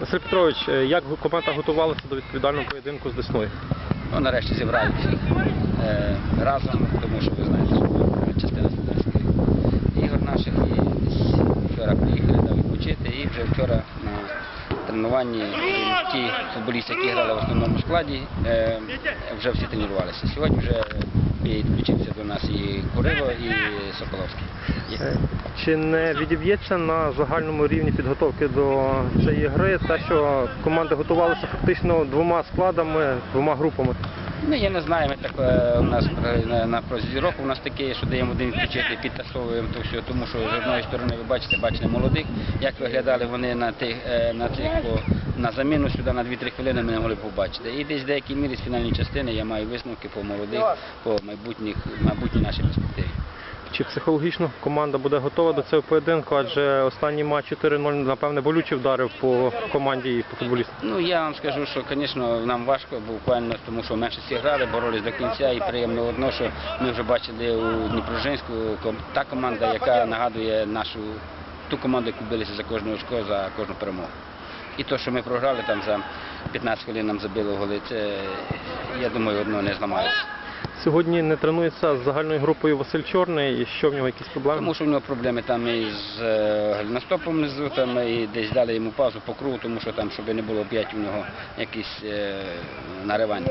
Василь Петрович, е, як команда готувалася до відповідального поєдинку з Десною? ну, нарешті зібрали всіх е, разом, тому що ви знаєте, що частина студентських ігор наших і вчора приїхали там відпочити і вже вчора на тренуванні ті футболісти, які грали в основному складі, е, вже всі тренувалися. Сьогодні вже підключився до нас і Курило, і Соколовський. Е, Чи не відіб'ється на загальному рівні підготовки до цієї гри те, що команди готувалися фактично двома складами, двома групами? Ну, я не знаю, ми так е, у нас на, на протязі року у нас таке, що даємо один відпочити, підтасовуємо то все, тому що з одної сторони ви бачите, бачите молодих, як виглядали вони на тих е, на цих по на заміну сюди на 2-3 хвилини ми не могли побачити. І десь в деякій мірі з фінальної частини я маю висновки по молодих, по майбутніх майбутній нашій перспективі. Чи психологічно команда буде готова до цього поєдинку? Адже останній матч 4-0, напевне, болюче вдарив по команді і по футболістам. Ну я вам скажу, що, звісно, нам важко буквально, тому що менше всі грали, боролись до кінця і приємно одно, що ми вже бачили у Дніпрожинську та команда, яка нагадує нашу ту команду, яку билися за кожне очко, за кожну перемогу. І то, що ми програли там за 15 хвилин нам забили голи, це я думаю, одно не зламається. Сьогодні не тренується з загальною групою Василь Чорний, і що в нього якісь проблеми? Тому що в нього проблеми там і з е, внизу, там і десь дали йому пазу по кругу, тому що там, щоб не було 5 у нього якісь е, наривання.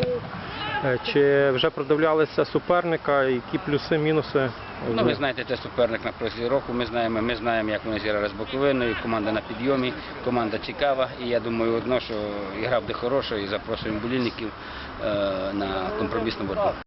Е, Чи вже продивлялися суперника, які плюси, мінуси? Ну, ви знаєте, це суперник на протязі року. Ми знаємо, ми знаємо, як вони зіграли з Буковиною. Команда на підйомі, команда цікава. І я думаю, одно, що гра буде хороша і запрошуємо болільників е, на компромісну боротьбу.